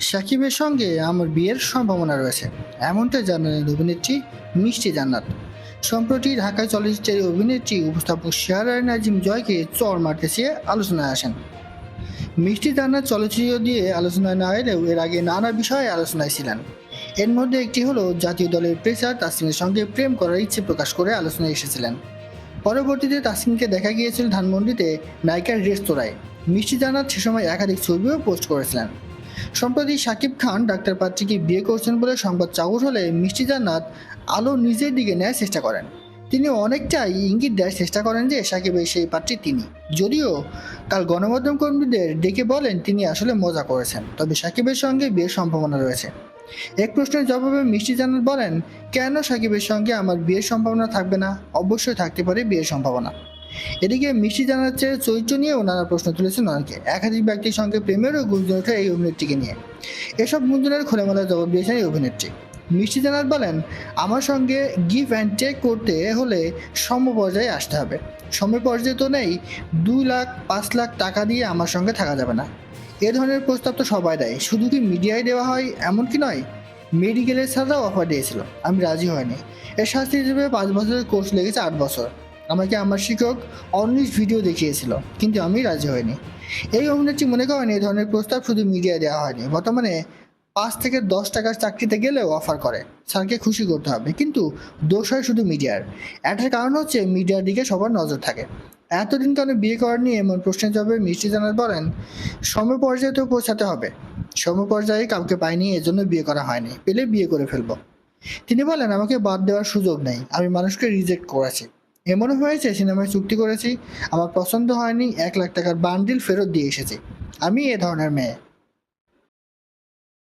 সাকিবের সঙ্গে আমার বিয়ের সম্ভাবনা রয়েছে। এমনটা জানালেন অভিনেত্রী মিষ্টি জান্নাত। সম্প্রতি ঢাকায় চলচ্চিত্রের অভিনেত্রী উপস্থাপক শেয়ারায় নাজিম জয়কে চর মারতে চেয়ে আলোচনায় আসেন। মিষ্টি জান্নাত চলচ্চিত্র দিয়ে আলোচনায় না এলেও এর আগে নানা বিষয়ে আলোচনায় ছিলেন। এর মধ্যে একটি হলো, জাতীয় দলের প্রেসার তাসিমের সঙ্গে প্রেম করার ইচ্ছে প্রকাশ করে আলোচনায় এসেছিলেন। পরবর্তীতে তাসিমকে দেখা গিয়েছিল ধানমন্ডিতে নায়িকার রেস্তোরাঁয়। মিষ্টি জান্নাত সে সময় একাধিক ছবিও পোস্ট করেছিলেন। সম্প্রতি শাকিব খান ডাক্তার পাত্রীকে বিয়ে করছেন বলে সংবাদ চাউর হলে মিষ্টি জান্নাত আলো নিজের দিকে নেয়ার চেষ্টা করেন। তিনি অনেকটাই ইঙ্গিত দেওয়ার চেষ্টা করেন যে সাকিবের সেই পাত্রী তিনি। যদিও কাল গণমাধ্যম কর্মীদের ডেকে বলেন তিনি আসলে মজা করেছেন, তবে সাকিবের সঙ্গে বিয়ের সম্ভাবনা রয়েছে। এক প্রশ্নের জবাবে মিষ্টি জান্নাত বলেন, কেন সাকিবের সঙ্গে আমার বিয়ের সম্ভাবনা থাকবে না? অবশ্যই থাকতে পারে বিয়ের সম্ভাবনা। এদিকে মিষ্টি জানাচ্ছের চরিত্র নিয়েও নানা প্রশ্ন তুলেছেন অনেকে। একাধিক ব্যক্তির সঙ্গে প্রেমেরও গুঞ্জন ওঠে এই অভিনেত্রীকে নিয়ে। এসব গুঞ্জনের খোলামেলা জবাব দিয়েছেন এই অভিনেত্রী। মিষ্টি জানাত বলেন, আমার সঙ্গে গিভ অ্যান্ড টেক করতে হলে সম পর্যায়ে আসতে হবে। সম পর্যায়ে তো নেই, দুই লাখ, পাঁচ লাখ টাকা দিয়ে আমার সঙ্গে থাকা যাবে না। এ ধরনের প্রস্তাব তো সবাই দেয়। শুধু কি মিডিয়ায় দেওয়া হয় এমন কি নয়, মেডিকেলের ছাড়াও অফার দিয়েছিল। আমি রাজি হয়নি। এর শাস্তি হিসেবে পাঁচ বছরের কোর্স লেগেছে আট বছর। আমাকে আমার শিক্ষক অনিশ ভিডিও দেখিয়েছিল, কিন্তু আমি রাজি হইনি। এই অভিনেত্রী মনে করেন এই ধরনের প্রস্তাব শুধু মিডিয়ায় দেওয়া হয়নি, বর্তমানে পাঁচ থেকে দশ টাকার চাকরিতে গেলেও অফার করে। স্যারকে খুশি করতে হবে, কিন্তু দোষ হয় শুধু মিডিয়ার এটার কারণ হচ্ছে মিডিয়ার দিকে সবার নজর থাকে। এতদিন কেন বিয়ে করার নিয়ে এমন প্রশ্নের জবাবে মিষ্টি জানাত বলেন সম পর্যায়ে তো পৌঁছাতে হবে। সম পর্যায়ে কাউকে পাইনি, এজন্য বিয়ে করা হয়নি। পেলে বিয়ে করে ফেলব। তিনি বলেন, আমাকে বাদ দেওয়ার সুযোগ নেই। আমি মানুষকে রিজেক্ট করেছি। এমনও হয়েছে, সিনেমায় চুক্তি করেছি, আমার পছন্দ হয়নি, এক লাখ টাকার বান্ডিল ফেরত দিয়ে এসেছে। আমি এ ধরনের মেয়ে।